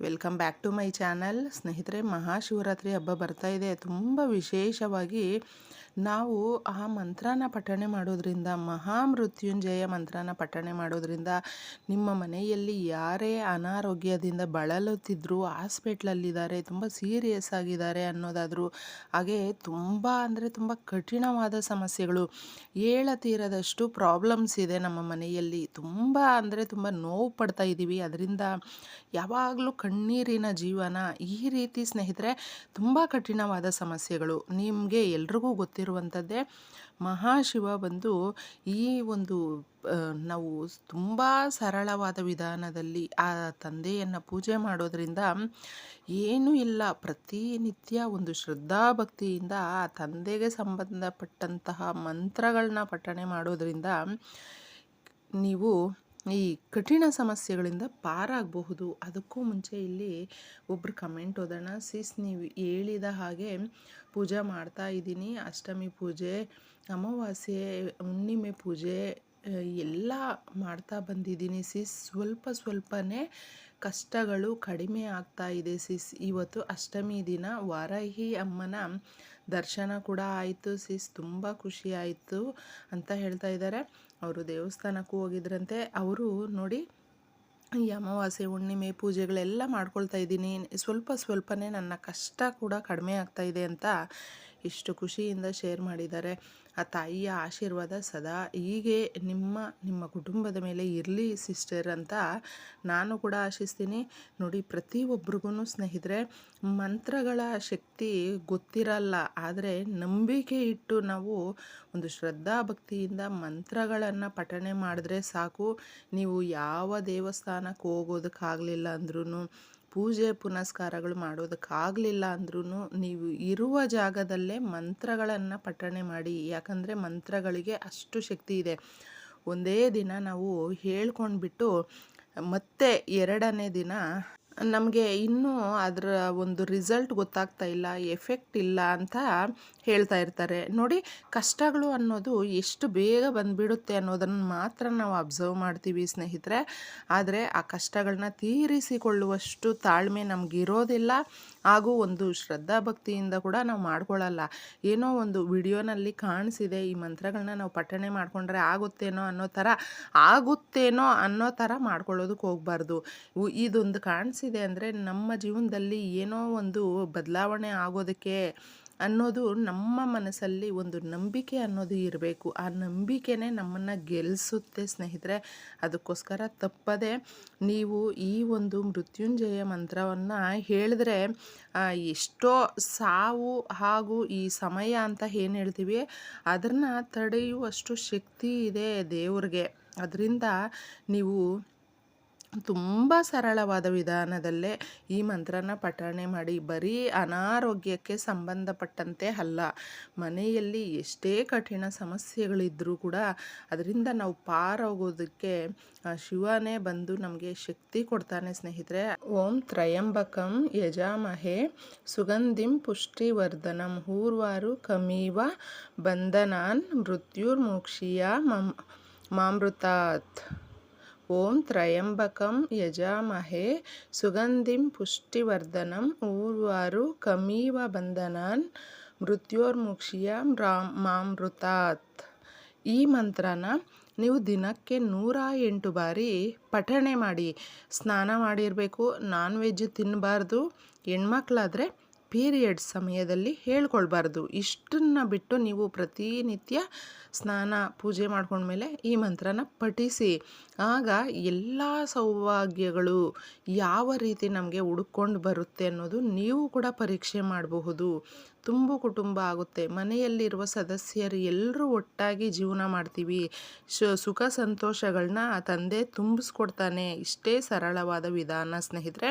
Welcome back to my channel. ಸ್ನೇಹಿತರೆ, ಮಹಾಶಿವರಾತ್ರಿ ಹಬ್ಬ ಬರ್ತಾ ಇದೆ. ತುಂಬ ವಿಶೇಷವಾಗಿ ನಾವು ಆ ಮಂತ್ರನ ಪಠಣೆ ಮಾಡೋದ್ರಿಂದ, ಮಹಾಮೃತ್ಯುಂಜಯ ಮಂತ್ರನ ಪಠಣೆ ಮಾಡೋದ್ರಿಂದ ನಿಮ್ಮ ಮನೆಯಲ್ಲಿ ಯಾರೇ ಅನಾರೋಗ್ಯದಿಂದ ಬಳಲುತ್ತಿದ್ದರೂ ಹಾಸ್ಪಿಟ್ಲಲ್ಲಿದ್ದಾರೆ, ತುಂಬ ಸೀರಿಯಸ್ ಆಗಿದ್ದಾರೆ ಅನ್ನೋದಾದರೂ, ಹಾಗೆ ತುಂಬ ಅಂದರೆ ತುಂಬ ಕಠಿಣವಾದ ಸಮಸ್ಯೆಗಳು ಹೇಳತೀರದಷ್ಟು ಪ್ರಾಬ್ಲಮ್ಸ್ ಇದೆ ನಮ್ಮ ಮನೆಯಲ್ಲಿ. ತುಂಬ ಅಂದರೆ ತುಂಬ ನೋವು ಪಡ್ತಾ ಇದ್ದೀವಿ ಅದರಿಂದ ಯಾವಾಗಲೂ ಕಣ್ಣೀರಿನ ಜೀವನ ಈ ರೀತಿ ಸ್ನೇಹಿತರೆ, ತುಂಬ ಕಠಿಣವಾದ ಸಮಸ್ಯೆಗಳು. ನಿಮಗೆ ಎಲ್ರಿಗೂ ಗೊತ್ತಿರುವಂಥದ್ದೇ ಮಹಾಶಿವ ಬಂದು ಈ ಒಂದು ನಾವು ತುಂಬ ಸರಳವಾದ ವಿಧಾನದಲ್ಲಿ ಆ ತಂದೆಯನ್ನು ಪೂಜೆ ಮಾಡೋದರಿಂದ ಏನೂ ಇಲ್ಲ. ಪ್ರತಿನಿತ್ಯ ಒಂದು ಶ್ರದ್ಧಾಭಕ್ತಿಯಿಂದ ಆ ತಂದೆಗೆ ಸಂಬಂಧಪಟ್ಟಂತಹ ಮಂತ್ರಗಳನ್ನ ಪಠಣೆ ಮಾಡೋದರಿಂದ ನೀವು ಈ ಕಠಿಣ ಸಮಸ್ಯೆಗಳಿಂದ ಪಾರಾಗಬಹುದು. ಅದಕ್ಕೂ ಮುಂಚೆ ಇಲ್ಲಿ ಒಬ್ಬರು ಕಮೆಂಟ್ ಓದೋಣ. ಸಿಸ್ ನೀವು ಹೇಳಿದ ಹಾಗೆ ಪೂಜೆ ಮಾಡ್ತಾ ಇದ್ದೀನಿ. ಅಷ್ಟಮಿ ಪೂಜೆ, ಅಮಾವಾಸ್ಯೆ, ಹುಣ್ಣಿಮೆ ಪೂಜೆ ಎಲ್ಲ ಮಾಡ್ತಾ ಬಂದಿದ್ದೀನಿ ಸಿಸ್. ಸ್ವಲ್ಪ ಸ್ವಲ್ಪನೇ ಕಷ್ಟಗಳು ಕಡಿಮೆ ಆಗ್ತಾ ಇದೆ ಸಿಸ್. ಇವತ್ತು ಅಷ್ಟಮಿ ದಿನ ವಾರಾಹಿ ಅಮ್ಮನ ದರ್ಶನ ಕೂಡ ಆಯಿತು ಸಿಸ್. ತುಂಬ ಖುಷಿ ಆಯಿತು ಅಂತ ಹೇಳ್ತಾ ಇದ್ದಾರೆ. ಅವರು ದೇವಸ್ಥಾನಕ್ಕೂ ಹೋಗಿದ್ರಂತೆ. ಅವರು ನೋಡಿ, ಈ ಅಮಾವಾಸ್ಯೆ, ಹುಣ್ಣಿಮೆ ಪೂಜೆಗಳೆಲ್ಲ ಮಾಡ್ಕೊಳ್ತಾ ಇದ್ದೀನಿ. ಸ್ವಲ್ಪ ಸ್ವಲ್ಪನೇ ನನ್ನ ಕಷ್ಟ ಕೂಡ ಕಡಿಮೆ ಆಗ್ತಾಯಿದೆ ಅಂತ ಇಷ್ಟು ಖುಷಿಯಿಂದ ಶೇರ್ ಮಾಡಿದ್ದಾರೆ. ಆ ತಾಯಿಯ ಆಶೀರ್ವಾದ ಸದಾ ಹೀಗೆ ನಿಮ್ಮ ನಿಮ್ಮ ಕುಟುಂಬದ ಮೇಲೆ ಇರಲಿ ಸಿಸ್ಟರ್ ಅಂತ ನಾನು ಕೂಡ ಆಶಿಸ್ತೀನಿ. ನೋಡಿ ಪ್ರತಿಯೊಬ್ಬರಿಗೂ ಸ್ನೇಹಿತರೆ, ಮಂತ್ರಗಳ ಶಕ್ತಿ ಗೊತ್ತಿರಲ್ಲ. ಆದರೆ ನಂಬಿಕೆ ಇಟ್ಟು ನಾವು ಒಂದು ಶ್ರದ್ಧಾ ಭಕ್ತಿಯಿಂದ ಮಂತ್ರಗಳನ್ನು ಪಠಣೆ ಮಾಡಿದ್ರೆ ಸಾಕು. ನೀವು ಯಾವ ದೇವಸ್ಥಾನಕ್ಕೆ ಹೋಗೋದಕ್ಕಾಗಲಿಲ್ಲ ಅಂದ್ರೂ ಪೂಜೆ ಪುನಸ್ಕಾರಗಳು ಮಾಡೋದಕ್ಕಾಗಲಿಲ್ಲ ಅಂದ್ರೂ ನೀವು ಇರುವ ಜಾಗದಲ್ಲೇ ಮಂತ್ರಗಳನ್ನು ಪಠಣೆ ಮಾಡಿ. ಯಾಕಂದರೆ ಮಂತ್ರಗಳಿಗೆ ಅಷ್ಟು ಶಕ್ತಿ ಇದೆ. ಒಂದೇ ದಿನ ನಾವು ಹೇಳ್ಕೊಂಡ್ಬಿಟ್ಟು ಮತ್ತೆ ಎರಡನೇ ದಿನ ನಮಗೆ ಇನ್ನೂ ಅದರ ಒಂದು ರಿಸಲ್ಟ್ ಗೊತ್ತಾಗ್ತಾ ಇಲ್ಲ ಎಫೆಕ್ಟ್ ಇಲ್ಲ ಅಂತ ಹೇಳ್ತಾ ಇರ್ತಾರೆ. ನೋಡಿ, ಕಷ್ಟಗಳು ಅನ್ನೋದು ಎಷ್ಟು ಬೇಗ ಬಂದುಬಿಡುತ್ತೆ ಅನ್ನೋದನ್ನು ಮಾತ್ರ ನಾವು ಅಬ್ಸರ್ವ್ ಮಾಡ್ತೀವಿ ಸ್ನೇಹಿತರೆ. ಆದರೆ ಆ ಕಷ್ಟಗಳನ್ನ ತೀರಿಸಿಕೊಳ್ಳುವಷ್ಟು ತಾಳ್ಮೆ ನಮಗಿರೋದಿಲ್ಲ. ಹಾಗೂ ಒಂದು ಶ್ರದ್ಧಾ ಭಕ್ತಿಯಿಂದ ಕೂಡ ನಾವು ಮಾಡ್ಕೊಳ್ಳಲ್ಲ. ಏನೋ ಒಂದು ವಿಡಿಯೋನಲ್ಲಿ ಕಾಣಿಸಿದೆ, ಈ ಮಂತ್ರಗಳನ್ನ ನಾವು ಪಠಣೆ ಮಾಡಿಕೊಂಡ್ರೆ ಆಗುತ್ತೇನೋ ಅನ್ನೋ ಥರ, ಆಗುತ್ತೇನೋ ಅನ್ನೋ ಥರ ಮಾಡ್ಕೊಳ್ಳೋದಕ್ಕೆ ಹೋಗ್ಬಾರ್ದು. ಇದೊಂದು ಕಾಣಿಸಿದೆ ಇದೆ ಅಂದರೆ ನಮ್ಮ ಜೀವನದಲ್ಲಿ ಏನೋ ಒಂದು ಬದಲಾವಣೆ ಆಗೋದಕ್ಕೆ ಅನ್ನೋದು ನಮ್ಮ ಮನಸ್ಸಲ್ಲಿ ಒಂದು ನಂಬಿಕೆ ಅನ್ನೋದು ಇರಬೇಕು. ಆ ನಂಬಿಕೆನೇ ನಮ್ಮನ್ನು ಗೆಲ್ಲಿಸುತ್ತೆ ಸ್ನೇಹಿತರೆ. ಅದಕ್ಕೋಸ್ಕರ ತಪ್ಪದೆ ನೀವು ಈ ಒಂದು ಮೃತ್ಯುಂಜಯ ಮಂತ್ರವನ್ನು ಹೇಳಿದ್ರೆ ಎಷ್ಟೋ ಸಾವು ಹಾಗೂ ಈ ಸಮಯ ಅಂತ ಏನು ಹೇಳ್ತೀವಿ, ಅದನ್ನು ತಡೆಯುವಷ್ಟು ಶಕ್ತಿ ಇದೆ ದೇವ್ರಿಗೆ. ಅದರಿಂದ ನೀವು ತುಂಬ ಸರಳವಾದ ವಿಧಾನದಲ್ಲೇ ಈ ಮಂತ್ರನ ಪಠಣೆ ಮಾಡಿ. ಬರೀ ಅನಾರೋಗ್ಯಕ್ಕೆ ಸಂಬಂಧಪಟ್ಟಂತೆ ಅಲ್ಲ, ಮನೆಯಲ್ಲಿ ಎಷ್ಟೇ ಕಠಿಣ ಸಮಸ್ಯೆಗಳಿದ್ದರೂ ಕೂಡ ಅದರಿಂದ ನಾವು ಪಾರೋಗೋದಕ್ಕೆ ಶಿವನೇ ಬಂದು ನಮಗೆ ಶಕ್ತಿ ಕೊಡ್ತಾನೆ ಸ್ನೇಹಿತರೆ. ಓಂ ತ್ರಯಂಬಕಂ ಯಜಾಮಹೆ ಸುಗಂಧಿಂ ಪುಷ್ಟಿವರ್ಧನಂ. ಹೂರ್ವಾರು ಕಮೀವ ಬಂಧನಾನ್ ಮೃತ್ಯುರ್ಮೋಕ್ಷಿಯ ಮಮ್ ಮಾಮೃತಾತ್. ಓಂ ತ್ರಯಂಬಕಂ ಯಜಾಮಹೇ ಸುಗಂಧಿಂ ಪುಷ್ಟಿವರ್ಧನಂ ಊರ್ವಾರು ಕಮೀವ ಬಂಧನಾನ್ ಮೃತ್ಯೋರ್ಮುಕ್ಷಿಯ ರಾಮ್ ಮಾಮೃತಾತ್ ಈ ಮಂತ್ರನ ನೀವು ದಿನಕ್ಕೆ ನೂರ ಎಂಟು ಬಾರಿ ಪಠಣೆ ಮಾಡಿ, ಸ್ನಾನ ಮಾಡಿರಬೇಕು ನಾನ್ ವೆಜ್ ತಿನ್ನಬಾರ್ದು ಹೆಣ್ಮಕ್ಳಾದರೆ ಪೀರಿಯಡ್ ಸಮಯದಲ್ಲಿ ಹೇಳ್ಕೊಳ್ಬಾರ್ದು. ಇಷ್ಟನ್ನು ಬಿಟ್ಟು ನೀವು ಪ್ರತಿನಿತ್ಯ ಸ್ನಾನ, ಪೂಜೆ ಮಾಡ್ಕೊಂಡ್ಮೇಲೆ ಈ ಮಂತ್ರನ ಪಠಿಸಿ. ಆಗ ಎಲ್ಲ ಸೌಭಾಗ್ಯಗಳು ಯಾವ ರೀತಿ ನಮಗೆ ಹುಡುಕೊಂಡು ಬರುತ್ತೆ ಅನ್ನೋದು ನೀವು ಕೂಡ ಪರೀಕ್ಷೆ ಮಾಡಬಹುದು. ತುಂಬು ಕುಟುಂಬ ಆಗುತ್ತೆ. ಮನೆಯಲ್ಲಿರುವ ಸದಸ್ಯರು ಎಲ್ಲರೂ ಒಟ್ಟಾಗಿ ಜೀವನ ಮಾಡ್ತೀವಿ. ಸುಖ ಸಂತೋಷಗಳನ್ನ ಆ ತಂದೆ ತುಂಬಿಸ್ಕೊಡ್ತಾನೆ. ಇಷ್ಟೇ ಸರಳವಾದ ವಿಧಾನ ಸ್ನೇಹಿತರೆ.